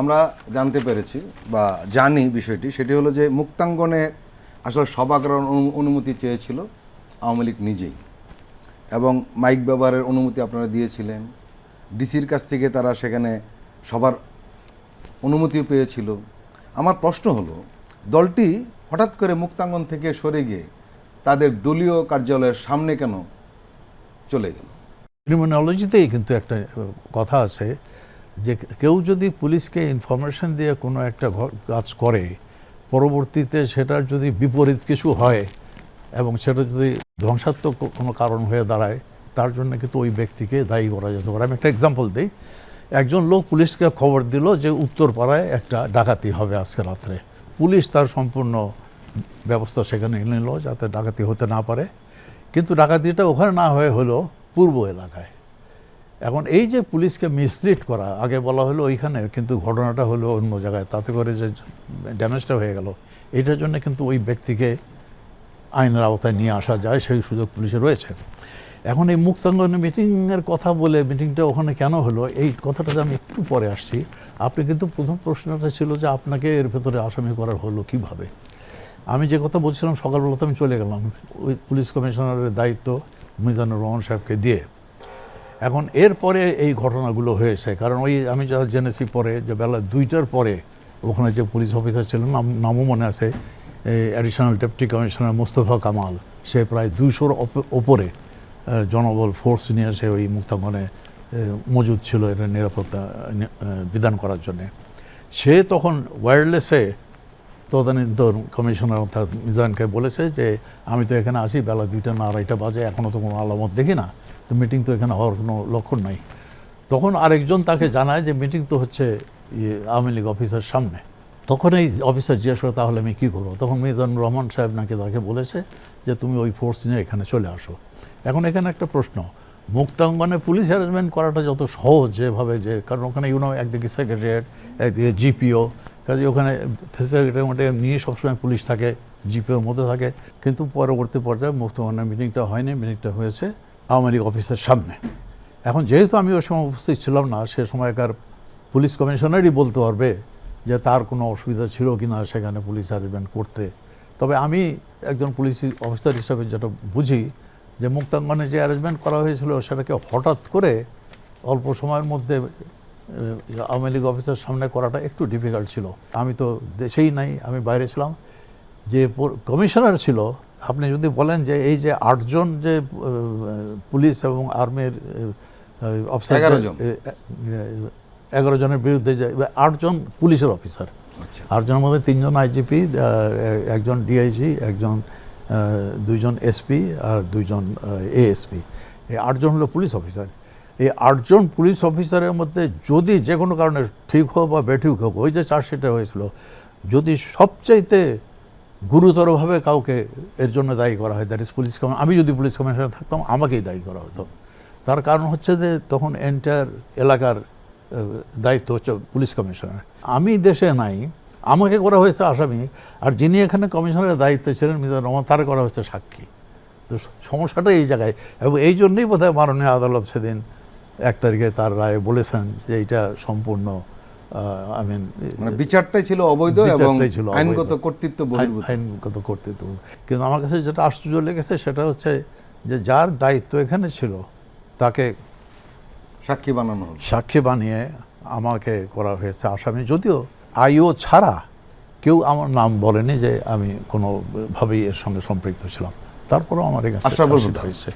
আমরা জানতে পেরেছি বা জানি বিষয়টি, সেটি হলো যে মুক্তাঙ্গনে আসলে সভা করার অনুমতি চেয়েছিল আওয়ামী লীগ নিজেই। এবং মাইক ব্যবহারের অনুমতি আপনারা দিয়েছিলেন। ডিসির কাছ থেকে তারা সেখানে সবার অনুমতিও পেয়েছিল। আমার প্রশ্ন হলো, দলটি হঠাৎ করে মুক্তাঙ্গন থেকে সরে গিয়ে তাদের দলীয় কার্যালয়ের সামনে কেন চলে গেল? ক্রিমিনোলজিতেই কিন্তু একটা কথা আছে। যে কেউ যদি পুলিশকে ইনফরমেশন দিয়ে কোনো একটা কাজ করে, পরবর্তীতে সেটার যদি বিপরীত কিছু হয় এবং সেটা যদি ধ্বংসাত্মক কোনো কারণ হয়ে দাঁড়ায়, তার জন্য কিন্তু ওই ব্যক্তিকে দায়ী করা যেতে পারে। আমি একটা এক্সাম্পল দিই। একজন লোক পুলিশকে খবর দিল যে উত্তরপাড়ায় একটা ডাকাতি হবে আজকে রাত্রে। পুলিশ তার সম্পূর্ণ ব্যবস্থা সেখানে নিল যাতে ডাকাতি হতে না পারে। কিন্তু ডাকাতিটা ওখানে না হয়ে হলো পূর্ব এলাকায়। এখন এই যে পুলিশকে মিসলিড করা, আগে বলা হলো ওইখানে, কিন্তু ঘটনাটা হলো অন্য জায়গায়, তাতে করে যে ড্যামেজটা হয়ে গেল, এটার জন্য কিন্তু ওই ব্যক্তিকে আইনের আওতায় নিয়ে আসা যায়, সেই সুযোগ পুলিশে রয়েছে। এখন এই মুক্তাঙ্গনের মিটিংয়ের কথা বলে মিটিংটা ওখানে কেন হলো, এই কথাটাতে আমি একটু পরে আসছি, আপনি কিন্তু প্রথম প্রশ্নটা ছিল যে আপনাকে এর ভেতরে আসামি করার হলো কীভাবে? আমি যে কথা বলছিলাম সকালবেলা তো আমি চলে গেলাম, ওই পুলিশ কমিশনারের দায়িত্ব মিজানুর রহমান সাহেবকে দিয়ে। এখন এরপরে এই ঘটনাগুলো হয়েছে, কারণ ওই আমি যা জেনেছি পরে যে বেলা দুইটার পরে ওখানে যে পুলিশ অফিসার ছিলেন, নাম, নামও মনে আছে additional deputy commissioner Mostafa Kamal, সে প্রায় দুইশোর ওপরে জনবল ফোর্স নিয়ে সে ওই মুক্তাঙ্গনে মজুদ ছিল এটা নিরাপত্তা বিধান করার জন্যে। সে তখন ওয়্যারলেসে তদানীন্ত কমিশনার অর্থাৎ মিজানকে বলেছে যে, আমি তো এখানে আসি, বেলা দুইটা না আড়াইটা বাজে এখনও তো কোনো আলামত দেখি না। তো মিটিং তো এখানে হওয়ার কোনো লক্ষণ নাই। তখন আরেকজন তাকে জানায় যে মিটিং তো হচ্ছে ইয়ে আওয়ামী লীগ অফিসের সামনে। তখন এই অফিসার জিজ্ঞেস করে, তাহলে আমি কী করব? তখন মিজানুর রহমান সাহেব নাকি তাকে বলেছে যে, তুমি ওই ফোর্স নিয়ে এখানে চলে আসো। এখন এখানে একটা প্রশ্ন, মুক্তাঙ্গনে পুলিশ অ্যারেঞ্জমেন্ট করাটা যত সহজ যেভাবে যে, কারণ ওখানে ইউনো একদিকে সেক্রেটারিয়েট একদিকে জিপিও কাজে ওখানে ফেসিলিটির মধ্যে নিয়ে সবসময় পুলিশ থাকে জিপিওর মধ্যে থাকে। কিন্তু পরবর্তী পর্যায়ে মুক্তমানের মিটিংটা হয়নি মিটিংটা হয়েছে আওয়ামী লীগ অফিসের সামনে। এখন যেহেতু আমি ওই সময় উপস্থিত ছিলাম না, সে সময়কার পুলিশ কমিশনারই বলতে পারবে যে তার কোনো অসুবিধা ছিল কি না সেখানে পুলিশ অ্যারেঞ্জমেন্ট করতে। তবে আমি একজন পুলিশ অফিসার হিসাবে যেটা বুঝি যে মুক্তাঙ্গনে যে অ্যারেঞ্জমেন্ট করা হয়েছিল সেটাকে হঠাৎ করে অল্প সময়ের মধ্যে আওয়ামী লীগ অফিসের সামনে করাটা একটু ডিফিকাল্ট ছিল। আমি তো দেশেই নাই, আমি বাইরে ছিলাম। যে কমিশনার ছিল আপনি যদি বলেন যে এই যে আটজন যে পুলিশ এবং আর্মির অফিসার 11 জন। এগারো জনের বিরুদ্ধে যে আটজন পুলিশের অফিসার আচ্ছা। আটজনের মধ্যে তিনজন আইজিপি একজন ডিআইজি একজন দুইজন এসপি আর দুইজন এএসপি এই আটজন হলো পুলিশ অফিসার এই আটজন পুলিশ অফিসারের মধ্যে যদি যে কোনো কারণে ঠিক হোক বা বেঠিক হোক ওই যে চার্জশিটে হয়েছিল যদি সবচাইতে গুরুতরভাবে কাউকে এর জন্য দায়ী করা হয় দ্যাট ইজ পুলিশ কমিশন আমি যদি পুলিশ কমিশনার থাকতাম, আমাকেই দায়ী করা হতো। তার কারণ হচ্ছে যে তখন এন্টায়ার এলাকার দায়িত্ব হচ্ছে পুলিশ কমিশনার আমি দেশে নাই, আমাকে করা হয়েছে আসামি, আর যিনি এখানে কমিশনারের দায়িত্বে ছিলেন, মিজানুর রহমান, তার করা হয়েছে সাক্ষী। তো সমস্যাটা এই জায়গায়, এবং এই জন্যই বোধহয় মাননীয় আদালত সেদিন এক তারিখে তার রায়ে বলেছেন যে এইটা সম্পূর্ণ আই মিন মানে বিচারটাই ছিল অবৈধ এবং। আইনগত কর্তৃত্ব আইনগত কর্তৃত্ব। কিন্তু আমার কাছে যেটা আশ্চর্য লেগেছে সেটা হচ্ছে যে যার দায়িত্ব এখানে ছিল তাকে সাক্ষী বানানো সাক্ষী বানিয়ে আমাকে করা হয়েছে আসামি। যদিও আইও ছাড়া কেউ আমার নাম বলেনি যে আমি কোনোভাবেই এর সঙ্গে সম্পৃক্ত ছিলাম। তারপরেও আমার আশরাফুল হয়েছে।